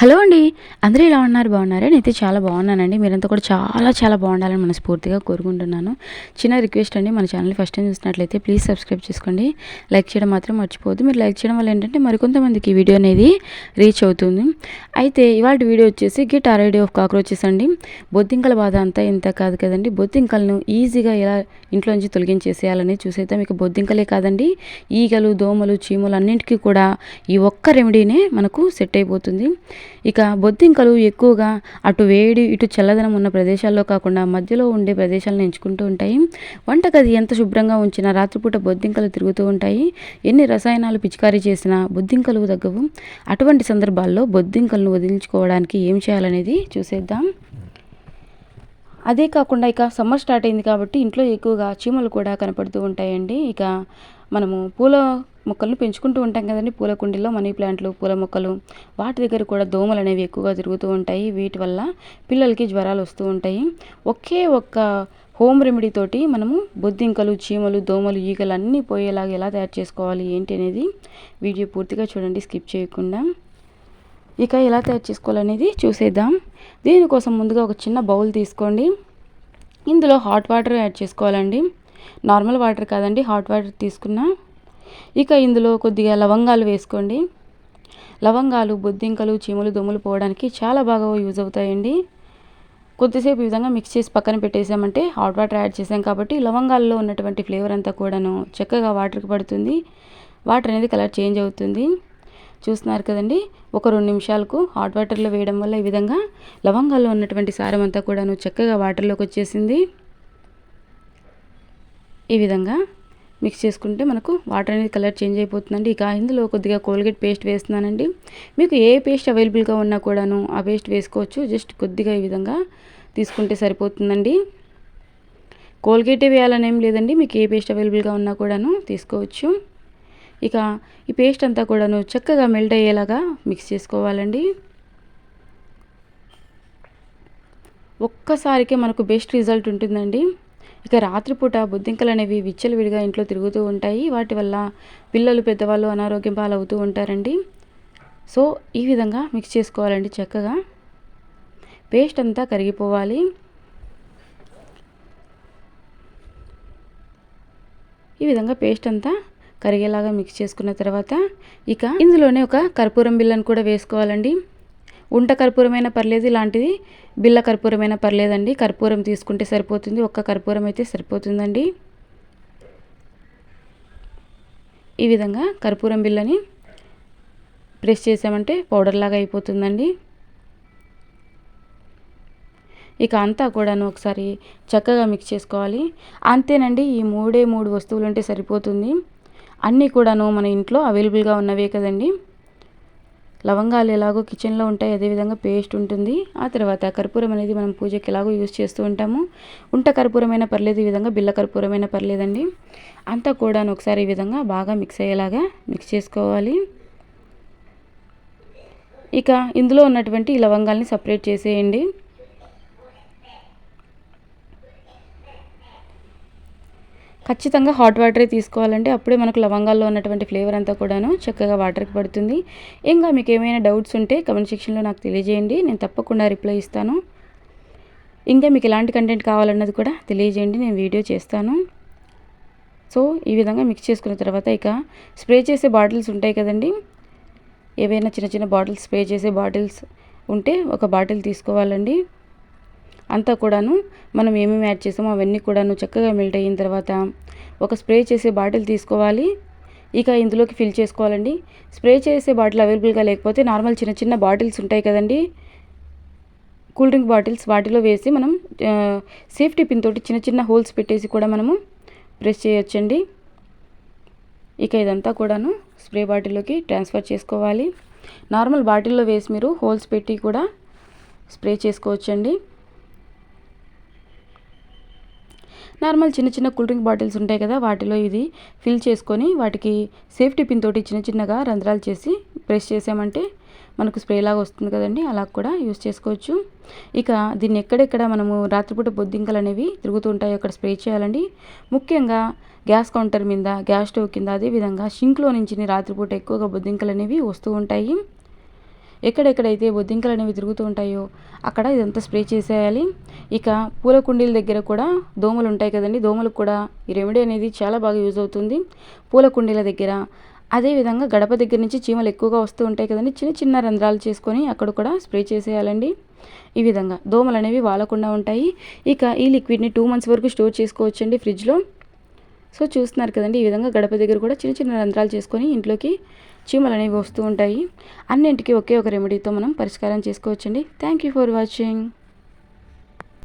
Hello అండి. అందరూ ఇలా ఉన్నారు? బాగున్నారా? నేనైతే చాలా బాగున్నానండి. మీరంతా కూడా చాలా చాలా బాగుండాలని మనస్ఫూర్తిగా కోరుకుంటున్నాను. చిన్న రిక్వెస్ట్ అండి. మన ఛానల్ ఫస్ట్ టైం చూసినట్లయితే ప్లీజ్ సబ్స్క్రైబ్ చేసుకోండి. లైక్ చేయడం మాత్రం మర్చిపోవద్దు. మీరు లైక్ చేయడం వల్ల ఏంటంటే మరికొంతమందికి ఈ వీడియో అనేది రీచ్ అవుతుంది. అయితే ఇవాళ వీడియో వచ్చేసి గిట్ ఆర్ఐడి ఆఫ్ కాక్రోచెస్ అండి. బొద్దింకల బాధ అంతా ఇంత కాదు కదండి. బొద్దింకలను ఈజీగా ఎలా ఇంట్లో నుంచి తొలగించేసేయాలని చూసైతే మీకు బొద్దింకలే కాదండి. ఈగలు దోమలు చీమలు అన్నింటికీ కూడా ఈ ఒక్క రెమెడీనే మనకు సెట్ అయిపోతుంది. ఇక బొద్దింకలు ఎక్కువగా అటు వేడి ఇటు చల్లదనం ఉన్న ప్రదేశాల్లో కాకుండా మధ్యలో ఉండే ప్రదేశాలను ఎంచుకుంటూ ఉంటాయి. వంటగది ఎంత శుభ్రంగా ఉంచినా రాత్రిపూట బొద్దింకలు తిరుగుతూ ఉంటాయి. ఎన్ని రసాయనాలు పిచికారీ చేసినా బొద్దింకలు తగ్గవు. అటువంటి సందర్భాల్లో బొద్దింకలను వదిలించుకోవడానికి ఏం చేయాలనేది చూసేద్దాం. అదే కాకుండా ఇక సమ్మర్ స్టార్ట్ అయింది కాబట్టి ఇంట్లో ఎక్కువగా చీమలు కూడా కనపడుతూ ఉంటాయండి. ఇక మనము పూల మొక్కలను పెంచుకుంటూ ఉంటాం కదండి. పూల కుండీలో మనీ ప్లాంట్లు పూల మొక్కలు వాటి దగ్గర కూడా దోమలు అనేవి ఎక్కువగా తిరుగుతూ ఉంటాయి. వీటి వల్ల పిల్లలకి జ్వరాలు వస్తూ ఉంటాయి. ఒకే ఒక్క హోమ్ రెమెడీ తోటి మనము బొద్దింకలు చీమలు దోమలు ఈగలు అన్నీ పోయేలాగా ఎలా తయారు చేసుకోవాలి ఏంటి అనేది వీడియో పూర్తిగా చూడండి స్కిప్ చేయకుండా. ఇక ఎలా తయారు చేసుకోవాలనేది చూసేద్దాం. దీనికోసం ముందుగా ఒక చిన్న బౌల్ తీసుకోండి. ఇందులో హాట్ వాటర్ యాడ్ చేసుకోవాలండి. నార్మల్ వాటర్ కాదండి హాట్ వాటర్ తీసుకున్నా. ఇక ఇందులో కొద్దిగా లవంగాలు వేసుకోండి. లవంగాలు బొద్దింకలు చీమలు దుమ్ములు పోవడానికి చాలా బాగా యూజ్ అవుతాయండి. కొద్దిసేపు ఈ విధంగా మిక్స్ చేసి పక్కన పెట్టేసామంటే హాట్ వాటర్ యాడ్ చేసాం కాబట్టి లవంగాల్లో ఉన్నటువంటి ఫ్లేవర్ అంతా కూడాను చక్కగా వాటర్కి పడుతుంది. వాటర్ అనేది కలర్ చేంజ్ అవుతుంది. చూస్తున్నారు కదండి ఒక రెండు నిమిషాలకు హాట్ వాటర్లో వేయడం వల్ల ఈ విధంగా లవంగాల్లో ఉన్నటువంటి సారం అంతా కూడాను చక్కగా వాటర్లోకి వచ్చేసింది. ఈ విధంగా మిక్స్ చేసుకుంటే మనకు వాటర్ అనేది కలర్ చేంజ్ అయిపోతుందండి. ఇక ఇందులో కొద్దిగా కోల్గేట్ పేస్ట్ వేస్తున్నానండి. మీకు ఏ పేస్ట్ అవైలబుల్గా ఉన్నా కూడాను ఆ పేస్ట్ వేసుకోవచ్చు. జస్ట్ కొద్దిగా ఈ విధంగా తీసుకుంటే సరిపోతుందండి. కోల్గేటే వేయాలనేం లేదండి. మీకు ఏ పేస్ట్ అవైలబుల్గా ఉన్నా కూడాను తీసుకోవచ్చు. ఇక ఈ పేస్ట్ అంతా కూడాను చక్కగా మెల్ట్ అయ్యేలాగా మిక్స్ చేసుకోవాలండి. ఒక్కసారికే మనకు బెస్ట్ రిజల్ట్ ఉంటుందండి. ఇక రాత్రిపూట బొద్దింకలు అనేవి విచ్చలవిడిగా ఇంట్లో తిరుగుతూ ఉంటాయి. వాటి వల్ల పిల్లలు పెద్దవాళ్ళు అనారోగ్యం పాలవుతూ ఉంటారండి. సో ఈ విధంగా మిక్స్ చేసుకోవాలండి చక్కగా. పేస్ట్ అంతా కరిగిపోవాలి. ఈ విధంగా పేస్ట్ అంతా కరిగేలాగా మిక్స్ చేసుకున్న తర్వాత ఇక ఇందులోనే ఒక కర్పూరం బిల్లను కూడా వేసుకోవాలండి. ఉంట కర్పూరమైన పర్లేదు ఇలాంటిది బిల్ల కర్పూరమైన పర్లేదండి. కర్పూరం తీసుకుంటే సరిపోతుంది. ఒక్క కర్పూరం అయితే సరిపోతుందండి. ఈ విధంగా కర్పూరం బిల్లని ప్రెస్ చేసామంటే పౌడర్ లాగా అయిపోతుందండి. ఇక అంతా కూడాను ఒకసారి చక్కగా మిక్స్ చేసుకోవాలి. అంతేనండి ఈ మూడే మూడు వస్తువులు ఉంటే సరిపోతుంది. అన్నీ కూడాను మన ఇంట్లో అవైలబుల్గా ఉన్నవే కదండి. లవంగాలు ఎలాగో కిచెన్లో ఉంటాయి అదేవిధంగా పేస్ట్ ఉంటుంది. ఆ తర్వాత కర్పూరం అనేది మనం పూజకి ఎలాగో యూజ్ చేస్తూ ఉంటాము. ఉంట కర్పూరమైన పర్లేదు ఈ విధంగా బిల్ల కర్పూరమైన పర్లేదండి. అంతా కూడా ఒకసారి ఈ విధంగా బాగా మిక్స్ అయ్యేలాగా మిక్స్ చేసుకోవాలి. ఇక ఇందులో ఉన్నటువంటి ఈ లవంగాల్ని సపరేట్ చేసేయండి. ఖచ్చితంగా హాట్ వాటరే తీసుకోవాలంటే అప్పుడే మనకు లవంగాల్లో ఉన్నటువంటి ఫ్లేవర్ అంతా కూడాను చక్కగా వాటర్కి పడుతుంది. ఇంకా మీకు ఏమైనా డౌట్స్ ఉంటే కమెంట్ సెక్షన్లో నాకు తెలియజేయండి. నేను తప్పకుండా రిప్లై ఇస్తాను. ఇంకా మీకు ఎలాంటి కంటెంట్ కావాలన్నది కూడా తెలియజేయండి. నేను వీడియో చేస్తాను. సో ఈ విధంగా మిక్స్ చేసుకున్న తర్వాత ఇక స్ప్రే చేసే బాటిల్స్ ఉంటాయి కదండి. ఏవైనా చిన్న చిన్న బాటిల్స్ స్ప్రే చేసే బాటిల్స్ ఉంటే ఒక బాటిల్ తీసుకోవాలండి. అంతా కూడాను మనం ఏమేమి యాడ్ చేసామో అవన్నీ కూడాను చక్కగా మెల్ట్ అయిన తర్వాత ఒక స్ప్రే చేసే బాటిల్ తీసుకోవాలి. ఇక ఇందులోకి ఫిల్ చేసుకోవాలండి. స్ప్రే చేసే బాటిల్ అవైలబుల్గా లేకపోతే నార్మల్ చిన్న చిన్న బాటిల్స్ ఉంటాయి కదండి. కూల్ డ్రింక్ బాటిల్స్ వాటిలో వేసి మనం సేఫ్టీ పిన్ తోటి చిన్న చిన్న హోల్స్ పెట్టేసి కూడా మనము ప్రెస్ చేయొచ్చండి. ఇక ఇదంతా కూడాను స్ప్రే బాటిల్లోకి ట్రాన్స్ఫర్ చేసుకోవాలి. నార్మల్ బాటిల్లో వేసి మీరు హోల్స్ పెట్టి కూడా స్ప్రే చేసుకోవచ్చండి. నార్మల్ చిన్న చిన్న కూల్ డ్రింక్ బాటిల్స్ ఉంటాయి కదా వాటిలో ఇది ఫిల్ చేసుకొని వాటికి సేఫ్టీ పిన్ తోటి చిన్న చిన్నగా రంధ్రాలు చేసి ప్రెస్ చేసామంటే మనకు స్ప్రే లాగా వస్తుంది కదండి అలా కూడా యూస్ చేసుకోవచ్చు. ఇక దీన్ని ఎక్కడెక్కడ మనము రాత్రిపూట బొద్దింకలు అనేవి తిరుగుతూ ఉంటాయో అక్కడ స్ప్రే చేయాలండి. ముఖ్యంగా గ్యాస్ కౌంటర్ మీద గ్యాస్ స్టవ్ కింద అదేవిధంగా షింక్లో నుంచి రాత్రిపూట ఎక్కువగా బొద్దింకలు అనేవి వస్తూ ఉంటాయి. ఎక్కడెక్కడైతే బొద్దింకలు అనేవి తిరుగుతూ ఉంటాయో అక్కడ ఇదంతా స్ప్రే చేసేయాలి. ఇక పూల కుండీల దగ్గర కూడా దోమలు ఉంటాయి కదండి. దోమలకు కూడా ఈ రెమెడీ అనేది చాలా బాగా యూజ్ అవుతుంది. పూల కుండీల దగ్గర. అదేవిధంగా గడప దగ్గర నుంచి చీమలు ఎక్కువగా వస్తూ ఉంటాయి కదండి. చిన్న చిన్న రంధ్రాలు చేసుకొని అక్కడ కూడా స్ప్రే చేసేయాలండి. ఈ విధంగా దోమలు అనేవి వాలకుండా ఉంటాయి. ఇక ఈ లిక్విడ్ని టూ మంత్స్ వరకు స్టోర్ చేసుకోవచ్చండి ఫ్రిడ్జ్లో. సో చూస్తున్నారు కదండి ఈ విధంగా గడప దగ్గర కూడా చిన్న చిన్న రంధ్రాలు చేసుకొని ఇంట్లోకి చీమలు అనేవి వస్తూ ఉంటాయి. అన్నింటికి ఒకే ఒక రెమెడీతో మనం పరిష్కారం చేసుకోవచ్చండి. Thank you for watching